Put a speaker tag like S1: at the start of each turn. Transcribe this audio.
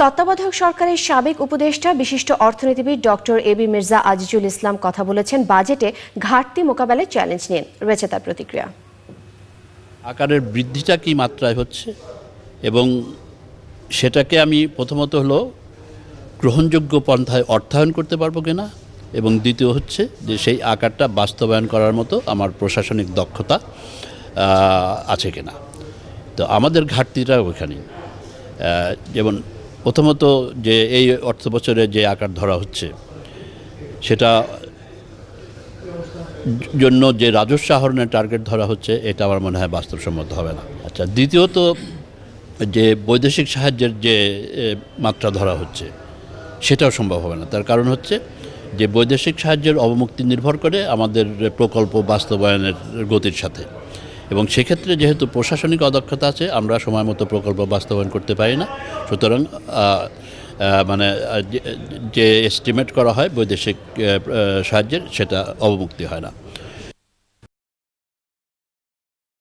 S1: তত্ত্বাবধায়ক সরকারের সাবেক উপদেষ্টা, বিশিষ্ট অর্থনীতিবিদ ডক্টর বি মির্জা আজিজুল ইসলাম কথা বলেছেন, বাজেটে ঘাটতি মোকাবেলায় চ্যালেঞ্জ নিয়ে। রয়েছে তার প্রতিক্রিয়া।
S2: আকারের বৃদ্ধিটা কি মাত্রায় হচ্ছে? এবং সেটাকে আমি প্রথমত হলো গ্রহণযোগ্য পন্থায় অর্থায়ন করতে পারব কিনা? এবং দ্বিতীয় হচ্ছে যে সেই আকারটা বাস্তবায়ন করার মতো আমার প্রশাসনিক দক্ষতা আছে কিনা? তো আমাদের ঘাটতিটা ওইখানেই যেমন প্রথমত যে এই অর্থ বছরে যে আকার ধরা হচ্ছে, সেটা জন্য যে রাজস্ব আহরণের টার্গেট ধরা হচ্ছে, এটা আমার মনে হয় বাস্তবসম্মত হবে না। আচ্ছা দ্বিতীয়ত যে বৈদেশিক সাহায্যের যে মাত্রা ধরা হচ্ছে, সেটাও সম্ভব হবে না। তার কারণ হচ্ছে যে বৈদেশিক সাহায্যের অবমুক্তি নির্ভর করে আমাদের প্রকল্প বাস্তবায়নের গতির সাথে। এবং সেক্ষেত্রে যেহেতু প্রশাসনিক অদক্ষতা আছে, আমরা সময় মতো প্রকল্প বাস্তবায়ন করতে পারি না। সুতরাং মানে যে- এস্টিমেট করা হয় বৈদেশিক সাহায্যের, সেটা অবমুক্তি হয় না।